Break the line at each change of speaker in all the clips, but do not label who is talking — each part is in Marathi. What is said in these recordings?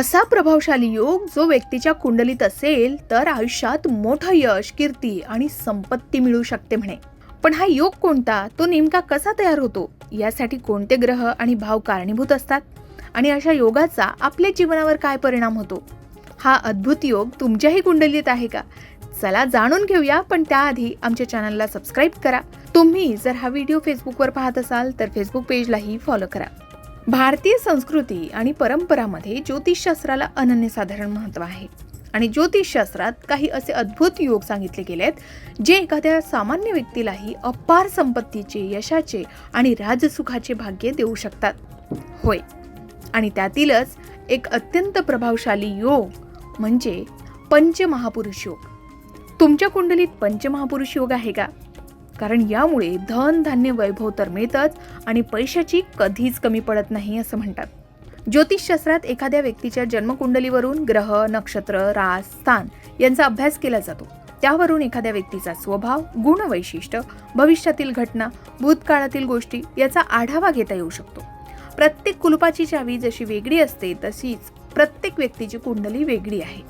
असा प्रभावशाली योग जो व्यक्तीच्या कुंडलीत असेल तर आयुष्यात मोठं यश कीर्ती आणि संपत्ती मिळू शकते म्हणे. पण हा योग कोणता? तो नेमका कसा तयार होतो? यासाठी कोणते ग्रह आणि भाव कारणीभूत असतात? आणि अशा योगाचा आपल्या जीवनावर काय परिणाम होतो? हा अद्भुत योग तुमच्याही कुंडलीत आहे का? चला जाणून घेऊया पण त्याआधी आमच्या चॅनलला सबस्क्राईब करा. तुम्ही जर हा व्हिडिओ फेसबुकवर पाहत असाल तर फेसबुक पेजलाही फॉलो करा. भारतीय संस्कृती आणि परंपरामध्ये ज्योतिषशास्त्राला अनन्यसाधारण महत्त्व आहे. आणि ज्योतिषशास्त्रात काही असे अद्भुत योग सांगितले गेले आहेत जे एखाद्या सामान्य व्यक्तीलाही अपार संपत्तीचे यशाचे आणि राजसुखाचे भाग्य देऊ शकतात. होय. आणि त्यातीलच एक अत्यंत प्रभावशाली योग म्हणजे पंचमहापुरुष योग. तुमच्या कुंडलीत पंचमहापुरुष योग आहे का? कारण यामुळे धन धान्य वैभव तर मिळतंच आणि पैशाची कधीच कमी पडत नाही असं म्हणतात. ज्योतिषशास्त्रात एखाद्या व्यक्तीच्या जन्मकुंडलीवरून ग्रह नक्षत्र रास स्थान यांचा अभ्यास केला जातो. त्यावरून एखाद्या व्यक्तीचा स्वभाव गुणवैशिष्ट भविष्यातील घटना भूतकाळातील गोष्टी याचा आढावा घेता येऊ शकतो. प्रत्येक कुलपाची चावी जशी वेगळी असते तशीच प्रत्येक व्यक्तीची कुंडली वेगळी आहे.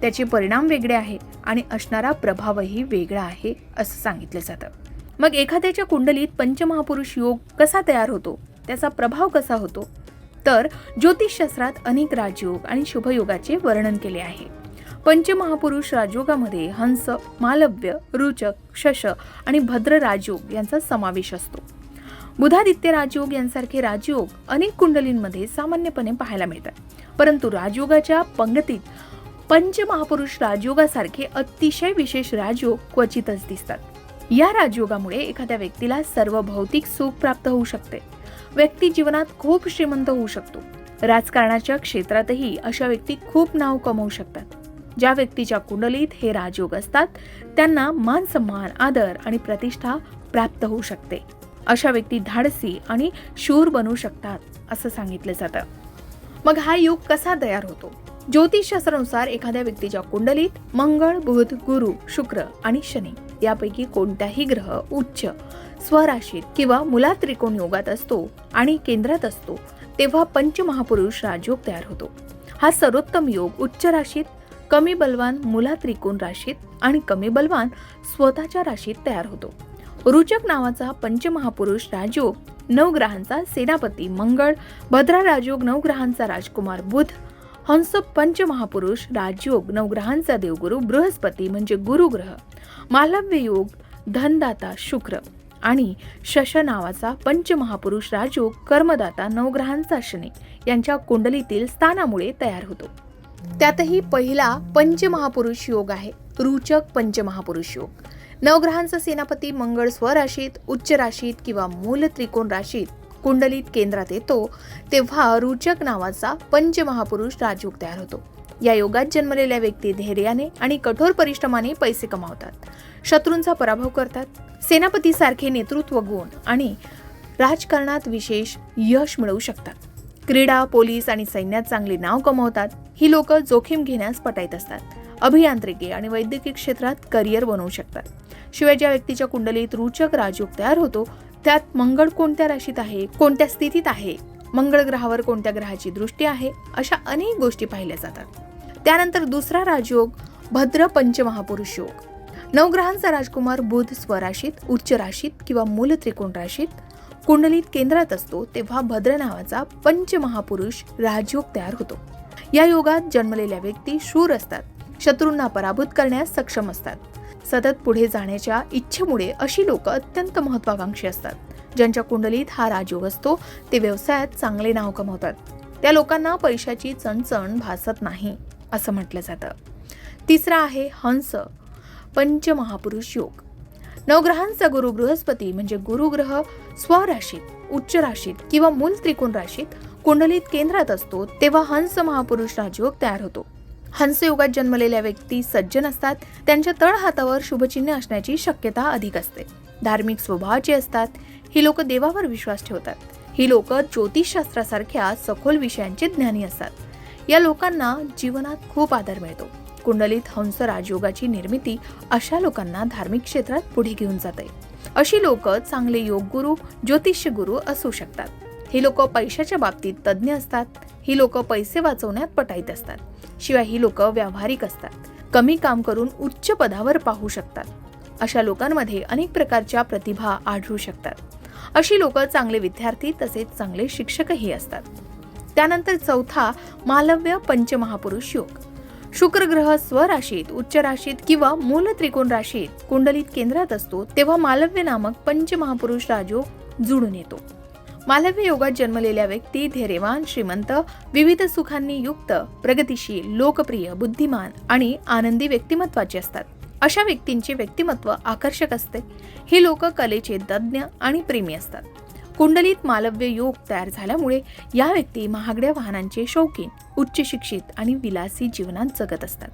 त्याचे परिणाम वेगळे आहे आणि असणारा प्रभावही वेगळा आहे असं सांगितलं जातं. मग एखाद्याच्या कुंडलीत पंचमहापुरुष योग कसा तयार होतो? त्याचा प्रभाव कसा होतो? तर ज्योतिषशास्त्रात अनेक राजयोग आणि शुभयोगाचे वर्णन केले आहे. पंचमहापुरुष राजयोगामध्ये हंस मालव्य रुचक शश आणि भद्र राजयोग यांचा समावेश असतो. बुधादित्य राजयोग यांसारखे राजयोग अनेक कुंडलींमध्ये सामान्यपणे पाहायला मिळतात. परंतु राजयोगाच्या पंगतीत पंचमहापुरुष राजयोगासारखे अतिशय विशेष राजयोग क्वचितच दिसतात. या राजयोगामुळे एखाद्या व्यक्तीला सर्व भौतिक सुख प्राप्त होऊ शकते. व्यक्ती जीवनात खूप श्रीमंत होऊ शकतो. राजकारणाच्या क्षेत्रातही अशा व्यक्ती खूप नाव कमवू शकतात. ज्या व्यक्तीच्या कुंडलीत हे राजयोग असतात त्यांना मान सन्मान आदर आणि प्रतिष्ठा प्राप्त होऊ शकते. अशा व्यक्ती धाडसी आणि शूर बनू शकतात असं सांगितलं जातं. मग हा योग कसा तयार होतो? ज्योतिषशास्त्रानुसार एखाद्या व्यक्तीच्या कुंडलीत मंगळ बुध गुरु शुक्र आणि शनी. यापैकी कोणताही ग्रह उच्च स्वराशीत किंवा मुला त्रिकोण योगात असतो आणि केंद्रात असतो तेव्हा पंचमहापुरुष राजयोग तयार होतो. हा सर्वोत्तम योग उच्च राशीत कमी बलवान मुला त्रिकोण राशीत आणि कमी बलवान स्वतःच्या राशीत तयार होतो. रुचक नावाचा पंचमहापुरुष राजयोग नवग्रहांचा सेनापती मंगळ भद्रा राजयोग नवग्रहांचा राजकुमार बुध हंस पंचमहापुरुष राजयोग नवग्रहांचा देवगुरु बृहस्पती म्हणजे गुरुग्रह मालव्य योग धनदाता शुक्र आणि शश नावाचा पंचमहापुरुष राजयोग कर्मदाता नवग्रहांचा शनी यांच्या कुंडलीतील स्थानामुळे तयार होतो. त्यातही पहिला पंचमहापुरुष योग आहे रुचक पंचमहापुरुष योग. नवग्रहांचा सेनापती मंगळ स्वराशीत उच्च राशीत किंवा मूल त्रिकोण राशीत कुंडलीत केंद्रात येतो तेव्हा रुचक नावाचा पंचमहापुरुष राजयोग तयार होतो. या योगात जन्मलेल्या व्यक्ती धैर्याने आणि कठोर परिश्रमाने पैसे कमावतात शत्रूंचा पराभव करतात सेनापतीसारखे नेतृत्व गुण आणि राजकारणात विशेष यश मिळवू शकतात. क्रीडा पोलीस आणि सैन्यात चांगले नाव कमवतात ही लोक जोखीम घेण्यास पटाईत असतात अभियांत्रिकी आणि वैद्यकीय क्षेत्रात करिअर बनवू शकतात. शिवाय ज्या व्यक्तीच्या कुंडलीत रुचक राजयोग तयार होतो त्यात मंगळ कोणत्या राशीत आहे कोणत्या स्थितीत आहे मंगळ ग्रहावर कोणत्या ग्रहाची दृष्टी आहे अशा अनेक गोष्टी पाहिल्या जातात. त्यानंतर दुसरा राजयोग भद्र पंचमहापुरुष योग. नवग्रहांचा राजकुमार बुध स्वराशीत उच्च राशीत किंवा मूल त्रिकोण राशीत कुंडलीत केंद्रात असतो तेव्हा भद्र नावाचा पंचमहापुरुष राजयोग तयार होतो. या योगात जन्मलेल्या व्यक्ती शूर असतात शत्रूंना पराभूत करण्यास सक्षम असतात. सतत पुढे जाण्याच्या इच्छेमुळे अशी लोक अत्यंत महत्वाकांक्षी असतात. ज्यांच्या कुंडलीत हा राजयोग असतो ते व्यवसायात चांगले नाव कमवतात. त्या लोकांना पैशाची चणचण भासत नाही असं म्हटलं जातं. तिसरा आहे हंस पंचमहापुरुष योग. नवग्रहांचा गुरु बृहस्पती म्हणजे गुरुग्रह स्वराशीत उच्च राशीत किंवा मूल त्रिकोण राशीत कुंडलीत केंद्रात असतो तेव्हा हंस महापुरुष राजयोग तयार होतो. हंसयुगात जन्मलेल्या व्यक्ती सज्जन असतात. त्यांच्या तळ हातावर शुभचिन्ह असण्याची शक्यता अधिक असते. धार्मिक स्वभावाची असतात ही लोक देवावर विश्वास ठेवतात. ही लोक ज्योतिषशास्त्रासारख्या सखोल विषयांचे ज्ञानी असतात. या लोकांना जीवनात खूप आदर मिळतो. कुंडलीत हंस राजयोगाची निर्मिती अशा लोकांना धार्मिक क्षेत्रात पुढे घेऊन जाते. अशी लोक चांगले योग गुरु ज्योतिष्य गुरु असू शकतात. ही लोक पैशाच्या बाबतीत तज्ज्ञ असतात. ही लोक पैसे वाचवण्यात पटाईत असतात. शिवाय ही लोक व्यावहारिक असतात. कमी काम करून उच्च पदावर पाहू शकतात. अशा लोकांमध्ये अनेक प्रकारच्या प्रतिभा आढळू शकतात. अशी लोक चांगले विद्यार्थी तसेच चांगले शिक्षकही असतात. त्यानंतर चौथा मालव्य पंचमहापुरुष योग. शुक्र ग्रह स्वराशीत उच्च राशीत किंवा मूल त्रिकोण राशीत कुंडलीत केंद्रात असतो तेव्हा मालव्य नामक पंचमहापुरुष राजयोग जुळून येतो. मालव्य योगात जन्मलेल्या व्यक्ती धैर्यवान श्रीमंत विविध सुखांनी युक्त प्रगतिशील लोकप्रिय बुद्धिमान आणि आनंदी व्यक्तिमत्वाचे असतात. अशा व्यक्तींचे व्यक्तिमत्व आकर्षक असते. ही लोक कलेचे तज्ज्ञ आणि प्रेमी असतात. कुंडलीत मालव्य योग तयार झाल्यामुळे या व्यक्ती महागड्या वाहनांचे शौकीन उच्च शिक्षित आणि विलासी जीवनात जगत असतात.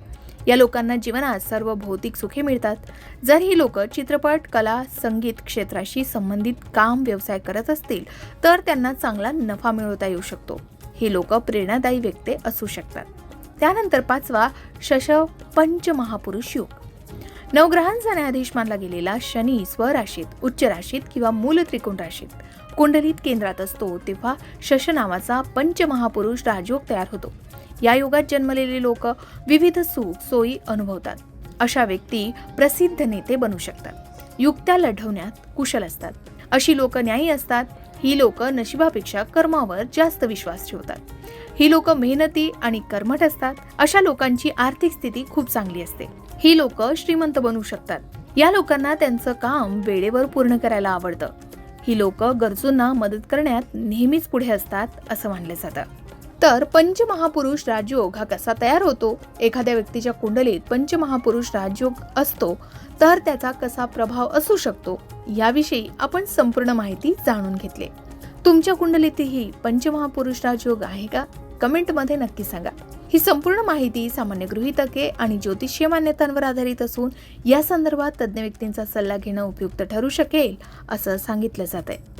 या लोकांना जीवनात सर्व भौतिक सुखे मिळतात. जर ही लोक चित्रपट कला संगीत क्षेत्राशी संबंधित काम व्यवसाय करत असतील तर त्यांना चांगला नफा मिळवता येऊ शकतो. ही लोक प्रेरणादायी व्यक्ती असू शकतात. त्यानंतर पाचवा शश पंचमहापुरुष युग. नवग्रहांचा न्यायाधीश मानला गेलेला शनी स्वराशीत उच्च राशीत किंवा मूल त्रिकोण राशीत. कुंडलीत केंद्रात असतो तेव्हा शश नावाचा पंचमहापुरुष राजयोग तयार होतो. या योगात जन्मलेले लोक विविध सुख सोयी अनुभवतात. अशा व्यक्ती प्रसिद्ध नेते बनू शकतात. युक्त्या लढवण्यात कुशल असतात. अशी लोक न्यायी असतात. ही लोक नशिबापेक्षा कर्मावर जास्त विश्वास ठेवतात. ही लोक मेहनती आणि कर्मठ असतात. अशा लोकांची आर्थिक स्थिती खूप चांगली असते. ही लोक श्रीमंत बनू शकतात. या लोकांना त्यांचं काम वेळेवर पूर्ण करायला आवडतं. ही लोक गरजूंना मदत करण्यात नेहमीच पुढे असतात असं मानलं जातं. तर पंचमहापुरुष राजयोग हा कसा तयार होतो? एखाद्या व्यक्तीच्या कुंडलीत पंचमहापुरुष राजयोग असतो तर त्याचा कसा प्रभाव असू शकतो? याविषयी आपण संपूर्ण माहिती जाणून घेतली. तुमच्या कुंडलीतही पंचमहापुरुष राजयोग आहे का? कमेंटमध्ये नक्की सांगा. ही संपूर्ण माहिती सामान्य गृहितके आणि ज्योतिषीय मान्यतांवर आधारित असून या संदर्भात तज्ज्ञ व्यक्तींचा सल्ला घेणं उपयुक्त ठरू शकेल असं सांगितलं जात आहे